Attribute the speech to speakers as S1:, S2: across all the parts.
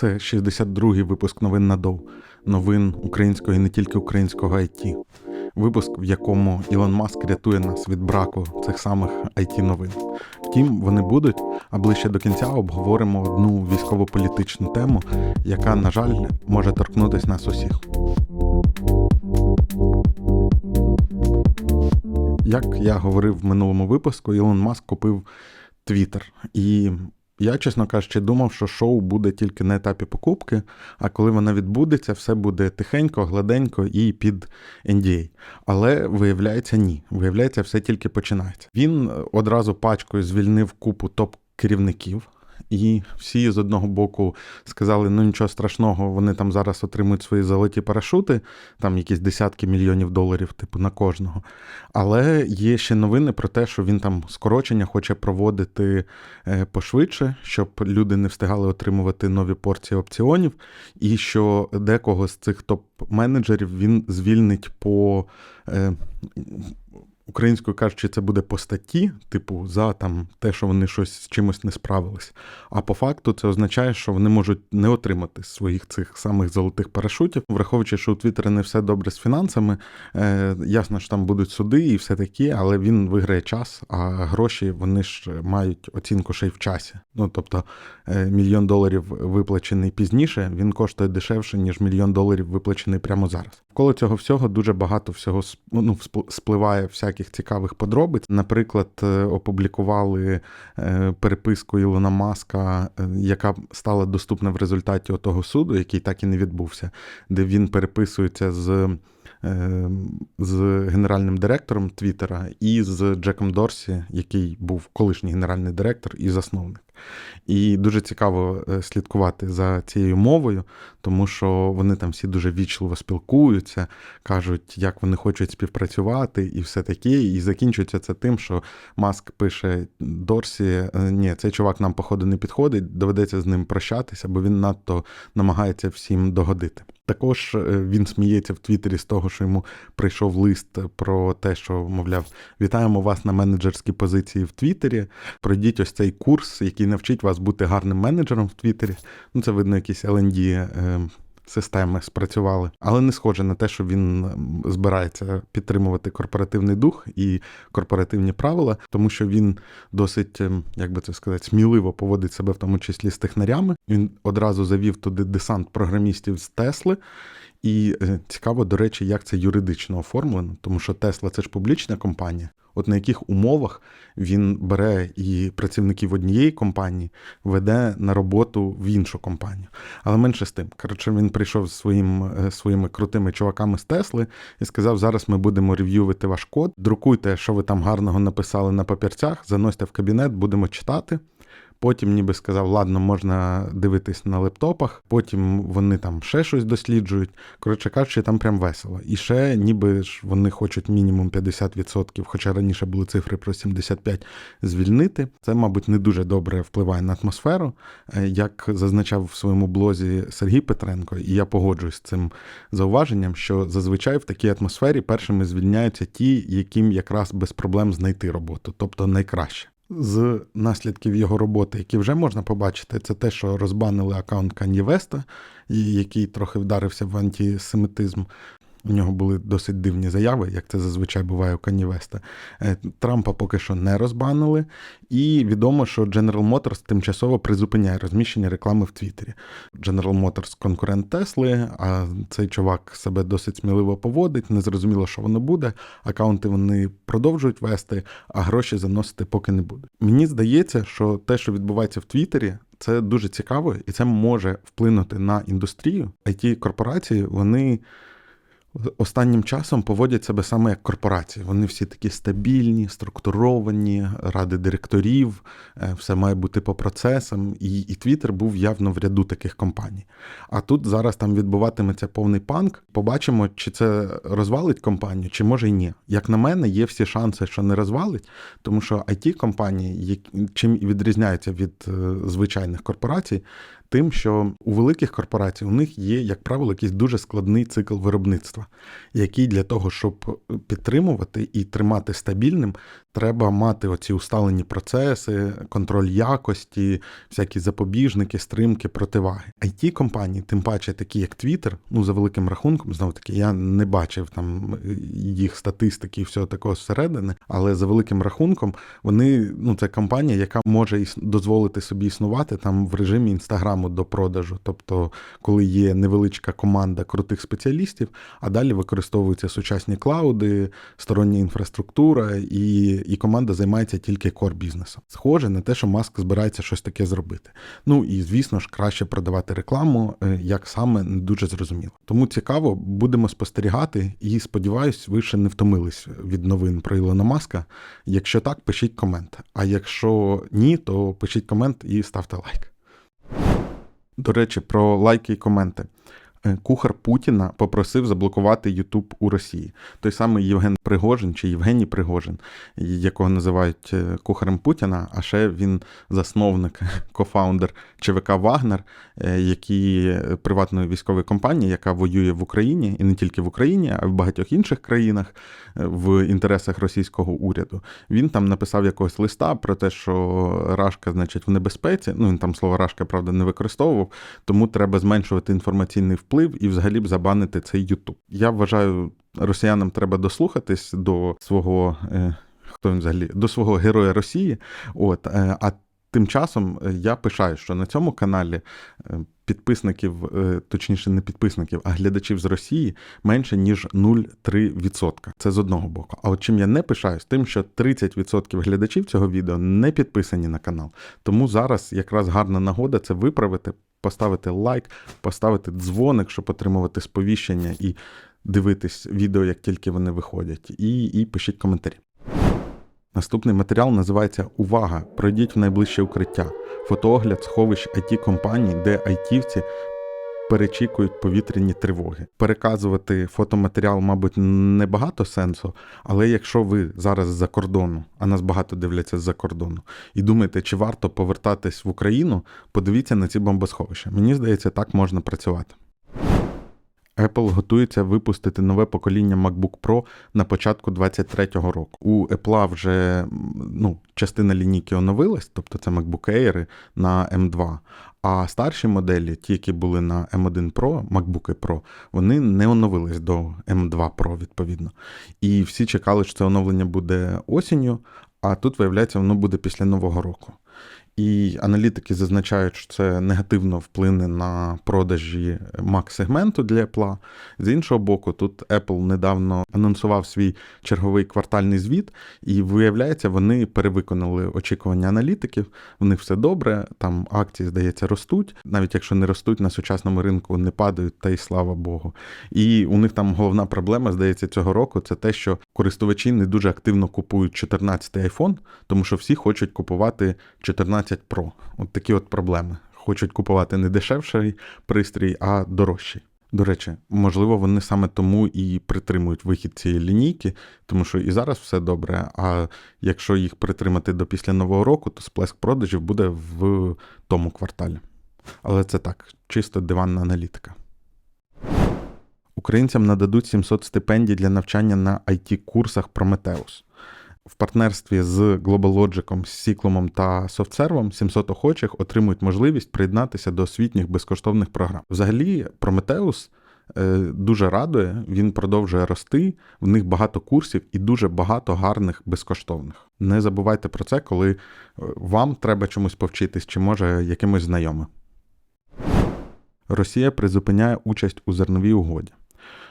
S1: Це 62-й випуск новин на ДОВ. Новин українського і не тільки українського IT. Випуск, в якому Ілон Маск рятує нас від браку цих самих it новин. Втім, вони будуть, а ближче до кінця обговоримо одну військово-політичну тему, яка, на жаль, може торкнутися нас усіх. Як я говорив в минулому випуску, Ілон Маск купив Твіттер. І я, чесно кажучи, думав, що шоу буде тільки на етапі покупки, а коли вона відбудеться, все буде тихенько, гладенько і під NDA. Але виявляється, ні. Виявляється, все тільки починається. Він одразу пачкою звільнив купу топ-керівників. І всі з одного боку сказали: ну нічого страшного, вони там зараз отримують свої золоті парашути, там якісь десятки мільйонів доларів, типу, на кожного. Але є ще новини про те, що він там скорочення хоче проводити е, пошвидше, щоб люди не встигали отримувати нові порції опціонів, і що декого з цих топ-менеджерів він звільнить по. Українською кажучи, це буде по статті, типу, за там те, що вони щось з чимось не справились. А по факту це означає, що вони можуть не отримати своїх цих самих золотих парашутів, враховуючи, що у Твіттері не все добре з фінансами. Е, Ясно, що там будуть суди і все таке, але він виграє час, а гроші вони ж мають оцінку ще й в часі. Ну тобто е, мільйон доларів виплачений пізніше, він коштує дешевше, ніж мільйон доларів виплачений прямо зараз. Вколо цього всього дуже багато всього ну, спливає всяких цікавих подробиць. Наприклад, е, опублікували е, переписку Ілона Маска, е, яка стала доступна в результаті того суду, який так і не відбувся, де він переписується з. З генеральним директором Твіттера і з Джеком Дорсі, який був колишній генеральний директор і засновник. І дуже цікаво е, слідкувати за цією мовою, тому що вони там всі дуже вічливо спілкуються, кажуть, як вони хочуть співпрацювати, і все таке. І закінчується це тим, що Маск пише Дорсі: «Е, ні, цей чувак нам, походу, не підходить, доведеться з ним прощатися, бо він надто намагається всім догодити. Також е, він сміється в Твіттері з того, що йому прийшов лист про те, що, мовляв, вітаємо вас на менеджерській позиції в Твіттері. Пройдіть ось цей курс, який навчить вас бути гарним менеджером в Твіттері. Ну, це видно, якісь LND системи спрацювали, але не схоже на те, що він збирається підтримувати корпоративний дух і корпоративні правила, тому що він досить, ем, як би це сказати, сміливо поводить себе в тому числі з технарями. Він одразу завів туди десант програмістів з Тесли. І е, цікаво, до речі, як це юридично оформлено, тому що Тесла це ж публічна компанія. От на яких умовах він бере і працівників однієї компанії веде на роботу в іншу компанію. Але менше з тим. Коротше, він прийшов з своїм, е, своїми крутими чуваками з Тесли і сказав: зараз ми будемо рев'ювати ваш код, друкуйте, що ви там гарного написали на папірцях, заносьте в кабінет, будемо читати. Потім ніби сказав, ладно, можна дивитись на лептопах, потім вони там ще щось досліджують. Коротше кажучи, там прям весело. І ще ніби ж вони хочуть мінімум 50%, хоча раніше були цифри про 75% звільнити. Це, мабуть, не дуже добре впливає на атмосферу, е, як зазначав в своєму блозі Сергій Петренко, і я погоджуюсь з цим зауваженням, що зазвичай в такій атмосфері першими звільняються ті, яким якраз без проблем знайти роботу, тобто найкраще. З наслідків його роботи, які вже можна побачити, це те, що розбанили аккаунт Канівеста, який трохи вдарився в антисемітизм. У нього були досить дивні заяви, як це зазвичай буває у Кані Веста. Е, Трампа поки що не розбанили, і відомо, що General Motors тимчасово призупиняє розміщення реклами в Твіттері. General Motors конкурент Тесли, а цей чувак себе досить сміливо поводить, незрозуміло, що воно буде. Акаунти вони продовжують вести, а гроші заносити поки не будуть. Мені здається, що те, що відбувається в Твіттері, це дуже цікаво, і це може вплинути на індустрію. it корпорації вони останнім часом поводять себе саме як корпорації. Вони всі такі стабільні, структуровані, ради директорів, е, все має бути по процесам. І і Twitter був явно в ряду таких компаній. А тут зараз там відбуватиметься повний панк. Побачимо, чи це розвалить компанію, чи може й ні. Як на мене, є всі шанси, що не розвалить, тому що it компанії чим відрізняються від е, звичайних корпорацій, Тим, що у великих корпорацій у них є, як правило, якийсь дуже складний цикл виробництва, який для того, щоб підтримувати і тримати стабільним, треба мати оці усталені процеси, контроль якості, всякі запобіжники, стримки, противаги. it компанії, тим паче, такі як Twitter, ну за великим рахунком, знову таки, я не бачив там їх статистики і всього такого зсередини, але за великим рахунком вони ну це компанія, яка може дозволити собі існувати там в режимі інстаграму до продажу, тобто коли є невеличка команда крутих спеціалістів, а далі використовуються сучасні клауди, стороння інфраструктура, і і команда займається тільки кор бізнесом. Схоже на те, що Маск збирається щось таке зробити. Ну і звісно ж, краще продавати рекламу, е, як саме не дуже зрозуміло. Тому цікаво, будемо спостерігати і сподіваюсь, ви ще не втомились від новин про Ілона Маска. Якщо так, пишіть комент. А якщо ні, то пишіть комент і ставте лайк. До речі, про лайки і коменти. Е, кухар Путіна попросив заблокувати Ютуб у Росії. Той самий Євген Пригожин чи Євгеній Пригожин, якого називають е, кухарем Путіна, а ще він засновник, кофаундер ЧВК Вагнер, е, які приватної військової компанії, яка воює в Україні і не тільки в Україні, а й в багатьох інших країнах в інтересах російського уряду. Він там написав якогось листа про те, що Рашка, значить, в небезпеці. Ну він там слово Рашка, правда, не використовував, тому треба зменшувати інформаційний вплив вплив і взагалі б забанити цей Ютуб. Я вважаю, росіянам треба дослухатись до свого. Е, хто він взагалі до свого героя Росії? От е, а тим часом е, я пишаю, що на цьому каналі підписників, точніше, не підписників, а глядачів з Росії менше ніж 0,3%. Це з одного боку. А от чим я не пишаюсь, тим, що 30% глядачів цього відео не підписані на канал. Тому зараз якраз гарна нагода це виправити поставити лайк, поставити дзвоник, щоб отримувати сповіщення і дивитись відео, як тільки вони виходять. І, І пишіть коментарі. Наступний матеріал називається Увага! Пройдіть в найближче укриття. Фотоогляд сховищ it компаній, де айтівці перечікують повітряні тривоги. Переказувати фотоматеріал, мабуть, небагато сенсу, але якщо ви зараз з-за кордону, а нас багато дивляться з-за кордону, і думаєте, чи варто повертатись в Україну, подивіться на ці бомбосховища. Мені здається, так можна працювати. Apple готується випустити нове покоління MacBook Pro на початку 2023 року. У Apple вже ну, частина лінійки оновилась, тобто це MacBook Air на M2. А старші моделі, ті, які були на M1 Pro, MacBook Pro, вони не оновились до M2 Pro, відповідно. І всі чекали, що це оновлення буде осінню, а тут, виявляється, воно буде після Нового року. І аналітики зазначають, що це негативно вплине на продажі Mac-сегменту для Apple. З іншого боку, тут Apple недавно анонсував свій черговий квартальний звіт, і виявляється, вони перевиконали очікування аналітиків. В них все добре, там акції, здається, ростуть, навіть якщо не ростуть на сучасному ринку, не падають, та й слава Богу. І у них там головна проблема, здається, цього року це те, що користувачі не дуже активно купують 14-й iPhone, тому що всі хочуть купувати 14 15 Pro. От такі от проблеми. Хочуть купувати не дешевший пристрій, а дорожчий. До речі, можливо, вони саме тому і притримують вихід цієї лінійки, тому що і зараз все добре. А якщо їх притримати до після нового року, то сплеск продажів буде в тому кварталі. Але це так, чисто диванна аналітика. Українцям нададуть 700 стипендій для навчання на it курсах Prometheus в партнерстві з GlobalLogic, Сікломом та SoftServe 700 охочих отримують можливість приєднатися до освітніх безкоштовних програм. Взагалі, е, дуже радує, він продовжує рости. В них багато курсів і дуже багато гарних безкоштовних. Не забувайте про це, коли е, вам треба чомусь повчитись, чи може якимось знайомим. Росія призупиняє участь у зерновій угоді.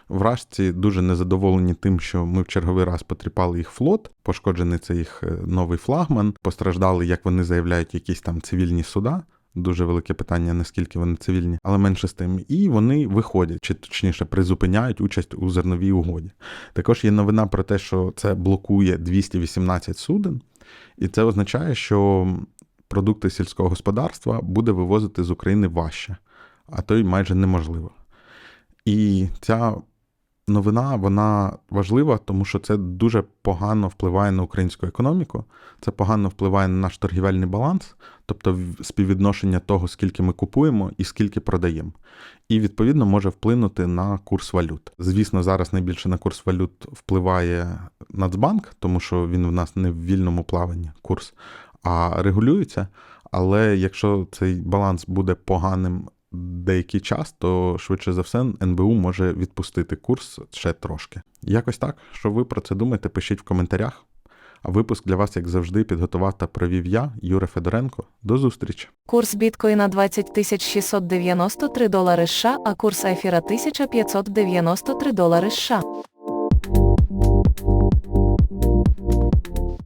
S1: Вражці дуже незадоволені тим, що ми в черговий раз потріпали їх флот, пошкоджений це їх е, новий флагман. Постраждали, як вони заявляють, якісь там цивільні суда. Дуже велике питання, наскільки вони цивільні, але менше з тим. І вони виходять, чи точніше призупиняють участь у зерновій угоді. Також є новина про те, що це блокує 218 суден, і це означає, що продукти сільського господарства буде вивозити з України важче, а то й майже неможливо. І ця новина вона важлива, тому що це дуже погано впливає на українську економіку, це погано впливає на наш торгівельний баланс, тобто співвідношення того, скільки ми купуємо і скільки продаємо. І відповідно може вплинути на курс валют. Звісно, зараз найбільше на курс валют впливає Нацбанк, тому що він в нас не в вільному плаванні курс, а регулюється. Але якщо цей баланс буде поганим деякий час, то швидше за все НБУ може відпустити курс ще трошки. Якось так, що ви про це думаєте, пишіть в коментарях. А випуск для вас, як завжди, підготував та провів я, Юра Федоренко. До зустрічі!
S2: Курс біткоїна 20 693 долари США, а курс ефіра 1593 долари США.